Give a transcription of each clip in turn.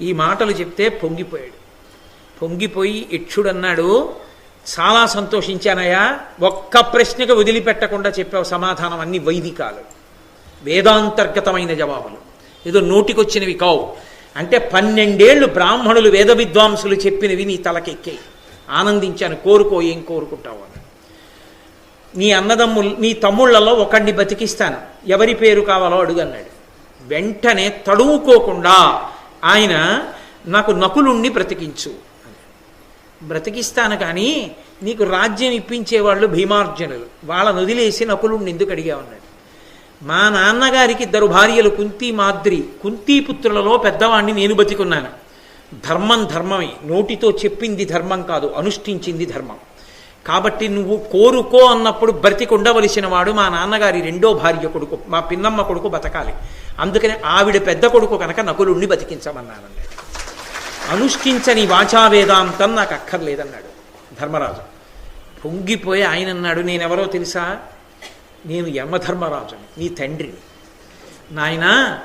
ఈ మాటలు చెప్తే పొంగిపోయాడు. పొంగిపోయి ఇక్షుడన్నాడు చాలా సంతోషించానయ్యా ఒక్క ప్రశ్నకు వదిలిపెట్టకుండా చెప్పావు సమాధానం అన్ని వైదికాలు. వేదాంతర్గతమైన జవాబులు. ఏదో నోటికొచ్చినవి కావు. అంటే పన్నెండేళ్ళు బ్రాహ్మణులు వేద విద్వాంసులు చెప్పినవి నీ తలకెక్కాయి ఆనందించాను కోరుకో ఏం కోరుకుంటావు అని. నీ అన్నదమ్ములు నీ తమ్ముళ్ళలో ఒకడిని బతికిస్తాను. ఎవరి పేరు కావాలో అడుగన్నాడు. వెంటనే తడువుకోకుండా ఆయన నాకు నకులుణ్ణి బ్రతికించు బ్రతికిస్తాను కానీ నీకు రాజ్యం ఇప్పించేవాళ్ళు భీమార్జునులు. వాళ్ళ వదిలేసి నకులుణ్ణి ఎందుకు అడిగా ఉన్నాడు మా నాన్నగారికి ఇద్దరు భార్యలు కుంతి మాద్రి కుంతీపుత్రులలో పెద్దవాణ్ణి నేను బతికున్నాను. ధర్మం ధర్మమే. నోటితో చెప్పింది ధర్మం కాదు అనుష్ఠించింది ధర్మం. కాబట్టి నువ్వు కోరుకో అన్నప్పుడు బ్రతికి ఉండవలసిన వాడు మా నాన్నగారి రెండో భార్య కొడుకు మా పిన్నమ్మ కొడుకు బతకాలి. అందుకని ఆవిడ పెద్ద కొడుకు కనుక నకులుణ్ణి బతికించమన్నానండి. అనుష్ఠించని వాచా వేదాంతం నాకు అక్కర్లేదన్నాడు ధర్మరాజు. పొంగిపోయి ఆయన అన్నాడు నేనెవరో తెలుసా? నేను యమధర్మరాజుని నీ తండ్రిని. నాయనా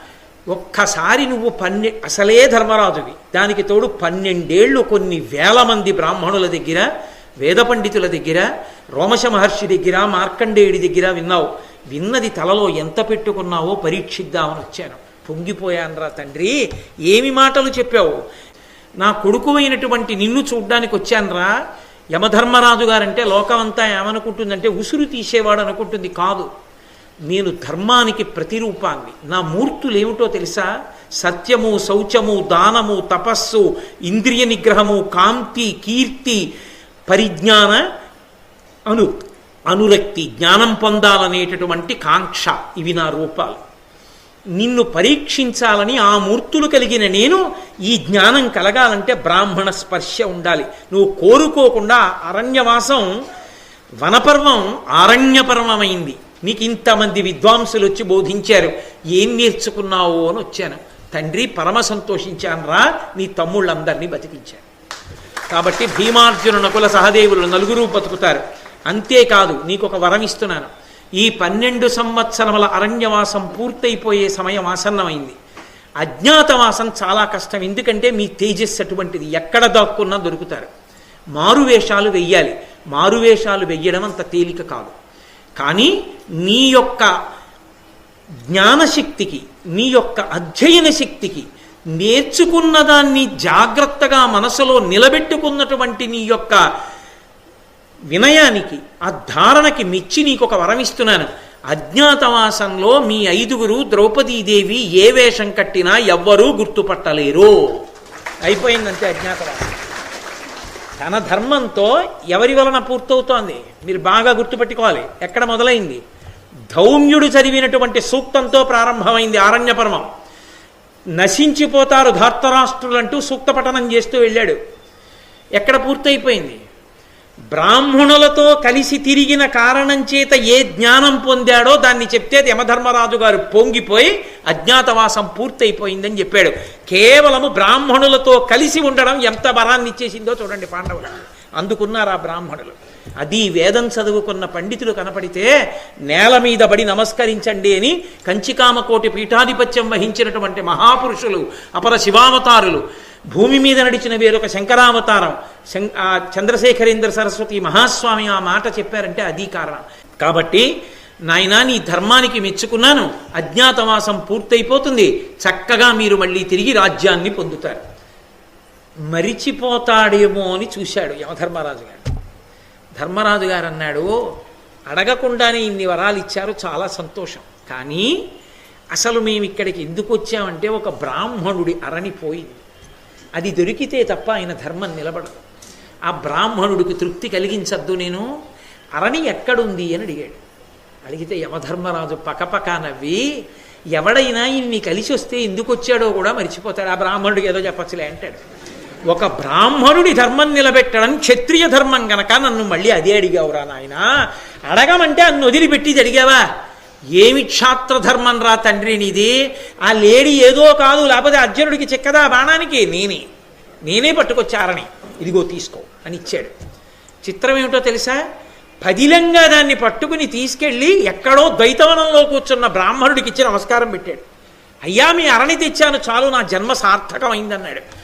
ఒక్కసారి నువ్వు పన్నె అసలే ధర్మరాజువి. దానికి తోడు పన్నెండేళ్ళు కొన్ని వేల మంది బ్రాహ్మణుల దగ్గర వేద పండితుల దగ్గర రోమశ మహర్షి దగ్గర మార్కండేయుడి దగ్గర విన్నావు. విన్నది తలలో ఎంత పెట్టుకున్నావో పరీక్షిద్దామని వచ్చాను. పొంగిపోయానురా తండ్రి ఏమి మాటలు చెప్పావు? నా కొడుకు అయినటువంటి నిన్ను చూడ్డానికి వచ్చానురా. యమధర్మరాజు గారంటే లోకమంతా ఏమనుకుంటుందంటే ఉసురు తీసేవాడు అనుకుంటుంది కాదు. నేను ధర్మానికి ప్రతిరూపాన్ని. నా మూర్తులు ఏమిటో తెలుసా? సత్యము శౌచము దానము తపస్సు ఇంద్రియ నిగ్రహము కాంతి కీర్తి పరిజ్ఞాన అను అనురక్తి జ్ఞానం పొందాలనేటటువంటి కాంక్ష ఇవి నా రూపాలు. నిన్ను పరీక్షించాలని ఆ మూర్తులు కలిగిన నేను ఈ జ్ఞానం కలగాలంటే బ్రాహ్మణ స్పర్శ ఉండాలి. నువ్వు కోరుకోకుండా అరణ్యవాసం వనపర్వం ఆరణ్యపర్వమైంది. నీకు ఇంతమంది విద్వాంసులు వచ్చి బోధించారు. ఏం నేర్చుకున్నావు అని వచ్చాను. తండ్రి పరమ సంతోషించాను రా నీ తమ్ముళ్ళందరినీ బతికించాను కాబట్టి భీమార్జున నకుల సహదేవులు నలుగురు బతుకుతారు. అంతేకాదు నీకు ఒక వరం ఇస్తున్నాను. ఈ పన్నెండు సంవత్సరముల అరణ్యవాసం పూర్తయిపోయే సమయం ఆసన్నమైంది. అజ్ఞాతవాసం చాలా కష్టం. ఎందుకంటే మీ తేజస్సు అటువంటిది ఎక్కడ దాక్కున్నా దొరుకుతారు. మారువేషాలు వెయ్యాలి. మారువేషాలు వెయ్యడం అంత తేలిక కాదు. కానీ నీ యొక్క జ్ఞానశక్తికి నీ యొక్క అధ్యయన శక్తికి నేర్చుకున్న దాన్ని జాగ్రత్తగా మనసులో నిలబెట్టుకున్నటువంటి నీ యొక్క వినయానికి ఆ ధారణకి మెచ్చి నీకు ఒక వరం ఇస్తున్నాను. అజ్ఞాతవాసంలో మీ ఐదుగురు ద్రౌపదీదేవి ఏ వేషం కట్టినా ఎవ్వరూ గుర్తుపట్టలేరు. అయిపోయిందంతే అజ్ఞాతవాసం. తన ధర్మంతో ఎవరి వలన పూర్తవుతోంది? మీరు బాగా గుర్తుపెట్టుకోవాలి. ఎక్కడ మొదలైంది? ధౌమ్యుడు చదివినటువంటి సూక్తంతో ప్రారంభమైంది ఆరణ్యపర్వం. నశించిపోతారు ధార్తరాష్ట్రులంటూ సూక్త పఠనం చేస్తూ వెళ్ళాడు. ఎక్కడ పూర్తయిపోయింది? బ్రాహ్మణులతో కలిసి తిరిగిన కారణం చేత ఏ జ్ఞానం పొందాడో దాన్ని చెప్తే యమధర్మరాజు గారు పొంగిపోయి అజ్ఞాతవాసం పూర్తయిపోయిందని చెప్పాడు. కేవలము బ్రాహ్మణులతో కలిసి ఉండడం ఎంత బలాన్ని ఇచ్చేసిందో చూడండి పాండవులు. అందుకున్నారు ఆ బ్రాహ్మణులు? అది వేదం చదువుకున్న పండితులు కనపడితే నేల మీద పడి నమస్కరించండి అని కంచికామకోటి పీఠాధిపత్యం వహించినటువంటి మహాపురుషులు అపర శివావతారులు. భూమి మీద నడిచిన వేరొక శంకరావతారం శం చంద్రశేఖరేంద్ర సరస్వతి మహాస్వామి ఆ మాట చెప్పారంటే అది కారణం. కాబట్టి నాయనా నీ ధర్మానికి మెచ్చుకున్నాను. అజ్ఞాతవాసం పూర్తయిపోతుంది. చక్కగా మీరు మళ్ళీ తిరిగి రాజ్యాన్ని పొందుతారు. మరిచిపోతాడేమో అని చూశాడు యమధర్మరాజు గారు. ధర్మరాజు గారు అన్నాడు అడగకుండానే ఇన్ని వరాలు ఇచ్చారు చాలా సంతోషం. కానీ అసలు మేము ఇక్కడికి ఎందుకు వచ్చామంటే ఒక బ్రాహ్మణుడి అరణి పోయింది. అది దొరికితే తప్ప ఆయన ధర్మం నిలబడదు. ఆ బ్రాహ్మణుడికి తృప్తి కలిగించద్దు నేను అరణి ఎక్కడుంది అని అడిగాడు. అడిగితే యమధర్మరాజు పకపక నవ్వి ఎవడైనా ఇన్ని కలిసి వస్తే ఎందుకు వచ్చాడో కూడా మర్చిపోతాడు. ఆ బ్రాహ్మణుడికి ఏదో చెప్పచ్చులే అంటాడు. ఒక బ్రాహ్మణుడి ధర్మం నిలబెట్టడం క్షత్రియ ధర్మం గనక నన్ను మళ్ళీ అదే అడిగావురా నాయన. అడగమంటే అన్ను వదిలిపెట్టి అడిగావా ఏమి క్షాత్రధర్మం రా తండ్రి నీది? ఆ లేడీ ఏదో కాదు లేకపోతే అర్జునుడికి చిక్కదా బాణానికి? నేనే. నేనే పట్టుకొచ్చారని. ఇదిగో తీసుకో అని ఇచ్చాడు. చిత్రం ఏమిటో తెలుసా? పదిలంగా దాన్ని పట్టుకుని తీసుకెళ్ళి ఎక్కడో ద్వైతవనంలో కూర్చున్న బ్రాహ్మణుడికి ఇచ్చి నమస్కారం పెట్టాడు. అయ్యా మీ అరణి తెచ్చాను చాలు నా జన్మ సార్థకమైందన్నాడు.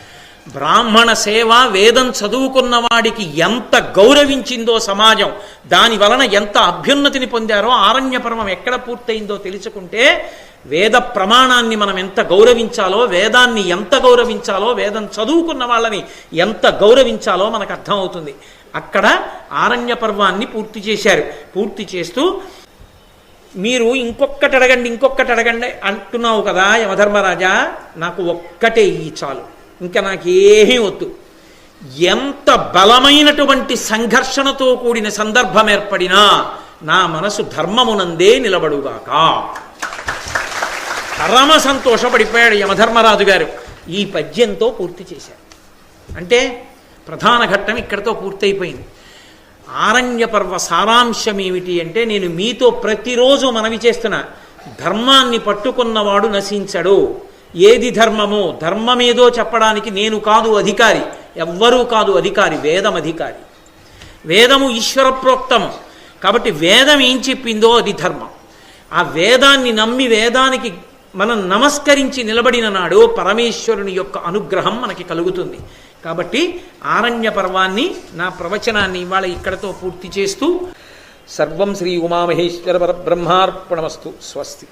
బ్రాహ్మణ సేవ వేదం చదువుకున్న వాడికి ఎంత గౌరవించిందో సమాజం దాని వలన ఎంత అభ్యున్నతిని పొందారో ఆరణ్య పర్వం ఎక్కడ పూర్తయిందో తెలుసుకుంటే వేద ప్రమాణాన్ని మనం ఎంత గౌరవించాలో వేదాన్ని ఎంత గౌరవించాలో వేదం చదువుకున్న వాళ్ళని ఎంత గౌరవించాలో మనకు అర్థమవుతుంది. అక్కడ ఆరణ్య పర్వాన్ని పూర్తి చేశారు. పూర్తి చేస్తూ మీరు ఇంకొక్కటి అడగండి ఇంకొక్కటి అడగండి అంటున్నావు కదా యమధర్మరాజా నాకు ఒక్కటే ఈ చాలు. ఇంకా నాకేమీ వద్దు. ఎంత బలమైనటువంటి సంఘర్షణతో కూడిన సందర్భం ఏర్పడినా నా మనసు ధర్మమునందే నిలబడుగాక. పరమ సంతోషపడిపోయాడు యమధర్మరాజు గారు. ఈ పద్యంతో పూర్తి చేశారు. అంటే ప్రధాన ఘట్టం ఇక్కడితో పూర్తయిపోయింది. ఆరణ్య పర్వ సారాంశం ఏమిటి అంటే నేను మీతో ప్రతిరోజు మనవి చేస్తున్నా. ధర్మాన్ని పట్టుకున్నవాడు నశించడు. ఏది ధర్మమో ధర్మమేదో చెప్పడానికి నేను కాదు అధికారి ఎవ్వరూ కాదు అధికారి వేదం అధికారి. వేదము ఈశ్వర ప్రోక్తము కాబట్టి వేదం ఏం చెప్పిందో అది ధర్మం. ఆ వేదాన్ని నమ్మి వేదానికి మనం నమస్కరించి నిలబడిన నాడు పరమేశ్వరుని యొక్క అనుగ్రహం మనకి కలుగుతుంది. కాబట్టి ఆరణ్య పర్వాన్ని నా ప్రవచనాన్ని ఇవాళ ఇక్కడతో పూర్తి చేస్తూ సర్వం శ్రీ ఉమామహేశ్వర పరబ్రహ్మార్పణమస్తు. స్వస్తి.